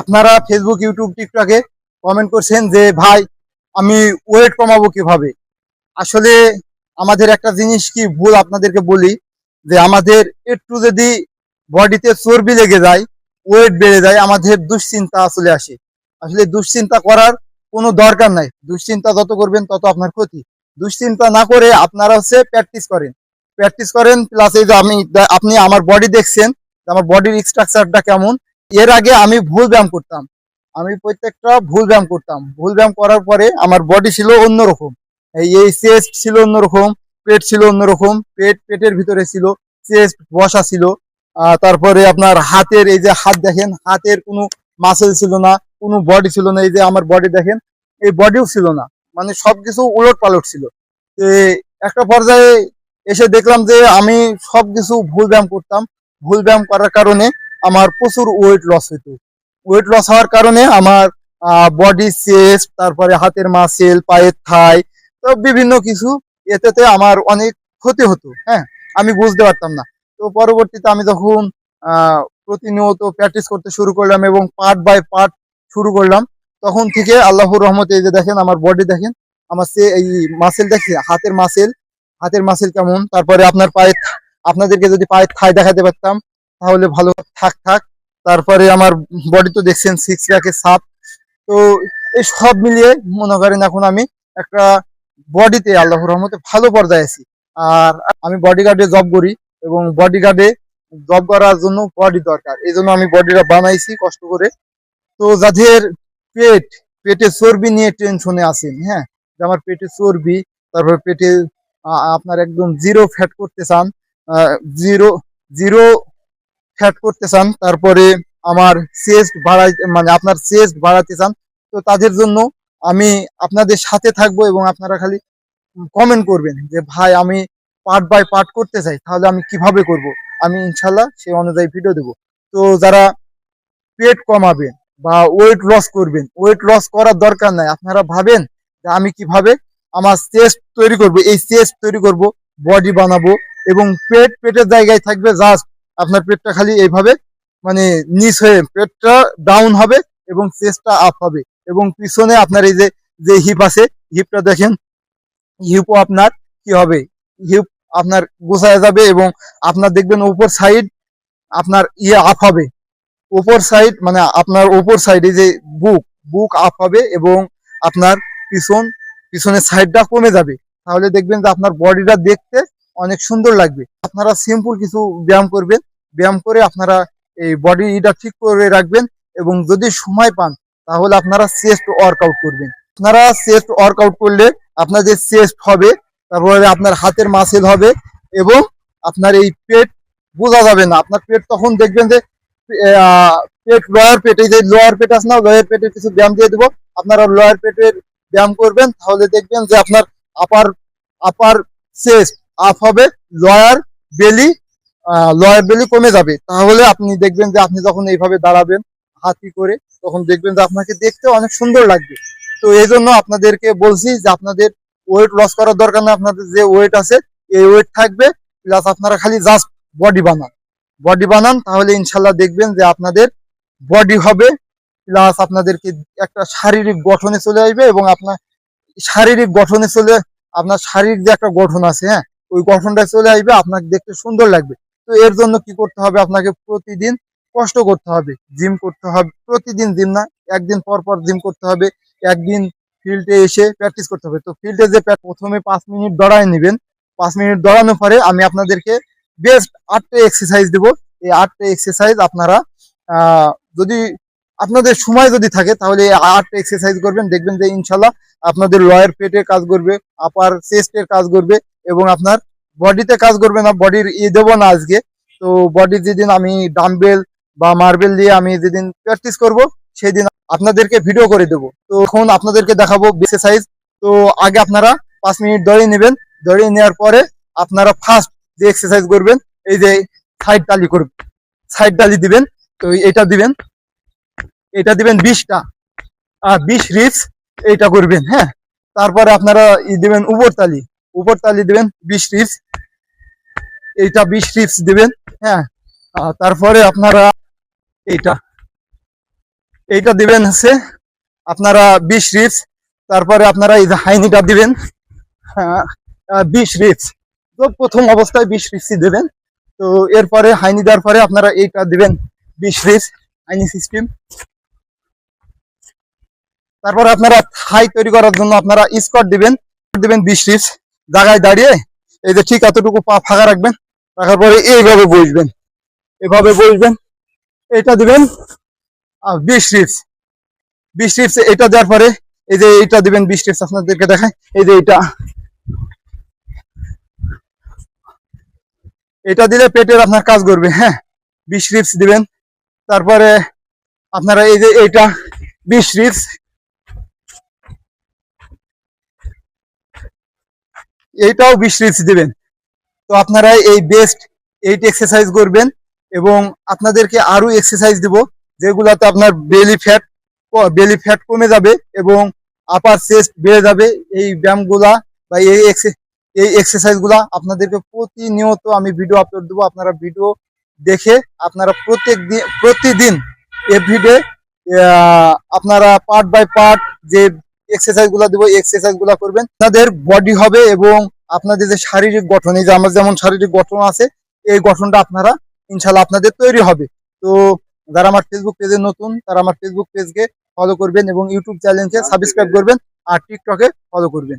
আপনারা Facebook YouTube টিকটকে comment করছেন যে, ভাই, আমি ওয়েট কমাবো কীভাবে? আসলে আমাদের একটা জিনিস কি, ভুল আপনাদেরকে বলি, যে আমাদের একটু যদি বডিতে চর্বি লেগে যায় ওয়েট বেড়ে যায়, আমাদের দুশ্চিন্তা চলে আসে। আসলে দুশ্চিন্তা করার কোনো দরকার নাই। দুশ্চিন্তা যত করবেন, তত আপনার ক্ষতি। দুশ্চিন্তা না করে আপনারা হচ্ছে প্র্যাকটিস করেন। প্র্যাকটিস করেন প্লাস এই যে আমি, আপনি আমার বডি দেখছেন আমার বডির স্ট্রাকচারটা কেমন এর আগে আমি ভুল ব্যায়াম করতাম। আমি প্রত্যেকটা ভুল ব্যায়াম করতাম। ভুল ব্যায়াম করার পরে আমার বডি ছিল অন্যরকম। এই চেস্ট ছিল অন্যরকম, পেট ছিল অন্যরকম, পেট, পেটের ভিতরে ছিল চেস্ট বসা ছিল। তারপরে আপনার হাতের এই যে হাত দেখেন, হাতের কোনো মাসেল ছিল না, কোনো বডি ছিল না। এই যে আমার বডি দেখেন, এই বডিও ছিল না। মানে সবকিছু উলট পালট ছিল একটা পর্যায়ে এসে দেখলাম যে আমি সবকিছু ভুল ব্যায়াম করতাম। ভুল ব্যায়াম করার কারণে আমার প্রচুর ওয়েট লস হতো ওয়েট লস হওয়ার কারণে আমার বডি চেস্ট তারপরে হাতের মাসেল পায়ের থাই, তো বিভিন্ন কিছু এতেতে আমার অনেক ক্ষতি হতো হ্যাঁ? আমি বুঝতে পারতাম না। তো পরবর্তীতে আমি যখন প্রতিনিয়ত প্র্যাকটিস করতে শুরু করলাম এবং পার্ট বাই পার্ট শুরু করলাম, তখন থেকে আল্লাহর রহমতে এই যে দেখেন আমার বডি দেখেন, আমার সে, এই মাসেল দেখছি, হাতের মাসেল হাতের মাসেল কেমন, তারপরে আপনার পায়ের, আপনাদেরকে যদি পায়ের থাই দেখাতে পারতাম তাহলে ভালো থাক থাক। তারপরে আমার বডি তো দেখছেন সিক্স প্যাকের সাপ। তো এই সব মিলিয়ে মনে করেন এখন আমি একটা বডিতে আল্লাহর রহমতে ভালো পর্যায়ে আছি। আর আমি বডিগার্ডে জব করি এবং বডিগার্ডে জব করার জন্য বডি দরকার। এই জন্য আমি বডিটা বানাইছি কষ্ট করে। তো যাদের পেট, পেটে চর্বি নিয়ে টেনশনে আছেন হ্যাঁ? যে আমার পেটে চর্বি, তারপর পেটে আপনার একদম জিরো ফ্যাট করতে চান জিরো জিরো ফ্যাট করতে চান, তারপরে আমার চেস্ট বাড়াই মানে আপনার চেস্ট বাড়াতে চান, তো তাদের জন্য আমি আপনাদের সাথে থাকব এবং আপনারা খালি কমেন্ট করবেন যে, ভাই, আমি পার্ট বাই পার্ট করতে চাই, তাহলে আমি কীভাবে করব? আমি ইনশাল্লাহ সেই অনুযায়ী ভিডিও দেবো। তো যারা পেট কমাবেন বা ওয়েট লস করবেন ওয়েট লস করার দরকার নাই। আপনারা ভাবেন যে, আমি কীভাবে আমার চেস্ট তৈরি করব? এই চেস্ট তৈরি করব বডি বানাবো এবং পেট, পেটের জায়গায় থাকবে জাস্ট আপনার পেটটা খালি এইভাবে মানে নিচ হয়ে পেটটা ডাউন হবে এবং চেস্টটা আপ হবে। এবং পিছনে আপনার এই যে যে হিপ আছে হিপটা দেখেন হিপও আপনার কি হবে? হিপ আপনার গোছায় যাবে এবং আপনার দেখবেন উপর সাইড আপনার ইয়ে আপ হবে। উপর সাইড মানে আপনার উপর সাইডে যে বুক বুক আপ হবে এবং আপনার পিছন, পিছনের সাইডটা কমে যাবে। তাহলে দেখবেন যে আপনার বডিটা দেখতে অনেক সুন্দর লাগবে। আপনারা সিম্পল কিছু ব্যায়াম করবেন। ব্যায়াম করে আপনারা এই বডিটা ঠিক করে রাখবেন এবং যদি সময় পান, তাহলে আপনারা চেস্ট ওয়ার্কআউট করবেন। আপনারা চেস্ট ওয়ার্কআউট করলে আপনাদের চেস্ট হবে, তারপরে আপনার হাতের মাসেল হবে এবং আপনার এই পেট বোঝা যাবে না। আপনার পেট তখন দেখবেন যে পেট লোয়ার পেটে যে লোয়ার পেট আছে না লোয়ার পেটের কিছু ব্যায়াম দিয়ে দেবো। আপনারা লোয়ার পেটের ব্যায়াম করবেন, তাহলে দেখবেন যে আপনার আপার আপার চেস্ট আপ হবে লয়ার বেলি লয়ার বেলি কমে যাবে। তাহলে আপনি দেখবেন যে আপনি যখন এইভাবে দাঁড়াবেন হাতি করে, তখন দেখবেন যে আপনাকে দেখতে অনেক সুন্দর লাগবে। তো এই জন্য আপনাদেরকে বলছি যে আপনাদের ওয়েট লস করার দরকার না আপনাদের যে ওয়েট আছে, এই ওয়েট থাকবে প্লাস আপনারা খালি জাস্ট বডি বানান। বডি বানান, তাহলে ইনশাল্লাহ দেখবেন যে আপনাদের বডি হবে প্লাস আপনাদেরকে একটা শারীরিক গঠনে চলে আসবে এবং আপনার শারীরিক গঠনে চলে, আপনার শারীরিক যে একটা গঠন আছে হ্যাঁ ওই গঠনটা চলে আসবে, আপনাকে দেখতে সুন্দর লাগবে। তো এর জন্য কি করতে হবে? আপনাকে প্রতিদিন কষ্ট করতে হবে। জিম করতে হবে। প্রতিদিন জিম না, একদিন পর পর জিম করতে হবে। একদিন ফিল্ডে এসে প্র্যাকটিস করতে হবে। তো ফিল্ডে যে প্রথমে পাঁচ মিনিট দৌড়ায় নেবেন। পাঁচ মিনিট দৌড়ানোর পরে আমি আপনাদেরকে বেস্ট আটটা এক্সারসাইজ দেব। এই আটটা এক্সারসাইজ আপনারা যদি আপনাদের সময় যদি থাকে, তাহলে আটটা এক্সারসাইজ করবেন। দেখবেন যে ইনশাল্লাহ আপনাদের লয়ার পেটের কাজ করবে আপার চেস্টের কাজ করবে এবং আপনার বডিতে কাজ করবে না, বডির ই দেবো না আজকে। তো বডির যেদিন আমি ডাম্বেল বা মার্বেল দিয়ে আমি যেদিন প্র্যাকটিস করব সেই দিন আপনাদেরকে ভিডিও করে দেবো। তো এখন আপনাদেরকে দেখাবো এক্সারসাইজ তো আগে আপনারা পাঁচ মিনিট দৌড়িয়ে নেবেন। দৌড়িয়ে নেওয়ার পরে আপনারা ফার্স্ট যে এক্সারসাইজ করবেন, এই যে সাইড ডালি করবেন সাইড ডালি দিবেন। তো এটা দিবেন এটা দিবেন বিশটা। আর বিশ রিপস এইটা করবেন হ্যাঁ? তারপরে আপনারা ই দিবেন উপর তালি উপর তালি দিবেন, বিশ রিপস এইটা বিশ রিপস দিবেন হ্যাঁ। তারপরে আপনারা এইটা এইটা দিবেন হচ্ছে আপনারা বিশ রিপস তারপরে আপনারা এই যে হাইনিটা দিবেন বিশ রিপস তো প্রথম অবস্থায় বিশ রিপসই দেবেন। তো এরপরে হাইনি দেওয়ার পরে আপনারা এইটা দিবেন, বিশ রিপস হাইনি সিস্টেম। তারপরে আপনারা থাই তৈরি করার জন্য আপনারা স্কট দিবেন দিবেন বিশ রিপস জায়গায় দাঁড়িয়ে এই যে ঠিক এতটুকু পা ফাঁকা রাখবেন, রাখার পরে এইভাবে বসবেন। এভাবে বসবেন, এটা দিবেন আর বিশ রিপস। বিশ রিপস এটা দেওয়ার পরে এই যে এটা দিবেন বিশ টিপস আপনাদেরকে দেখায় এই যে এটা এটা দিলে পেটের আপনার কাজ করবে হ্যাঁ। বিশ রিপস দিবেন, তারপরে আপনারা এই যে এইটা, বিশ টিপস এইটাও বিশ টিপস দিবেন। তো আপনারা এই বেস্ট এইট এক্সারসাইজ করবেন এবং আপনাদেরকে আরও এক্সারসাইজ দিব, যেগুলাতে আপনার বেলি ফ্যাট বেলি ফ্যাট কমে যাবে এবং আপার চেস্ট বেড়ে যাবে। এই ব্যায়ামগুলা বা এই এই এক্সারসাইজগুলা আপনাদেরকে প্রতিনিয়ত আমি ভিডিও আপলোড দেবো। আপনারা ভিডিও দেখে আপনারা প্রত্যেক দিন, প্রতিদিন এভরিডে আপনারা পার্ট বাই পার্ট যে এক্সারসাইজগুলা দেবো এক্সারসাইজগুলা করবেন। আপনাদের বডি হবে এবং আপনাদের যে শারীরিক গঠন এই যে আমার যেমন শারীরিক গঠন আছে এই গঠনটা আপনারা ইনশাল্লাহ আপনাদের তৈরি হবে। তো যারা আমার ফেসবুক পেজে নতুন তারা আমার ফেসবুক পেজকে ফলো করবেন এবং ইউটিউব চ্যানেলকে সাবস্ক্রাইব করবেন আর টিকটকে ফলো করবেন।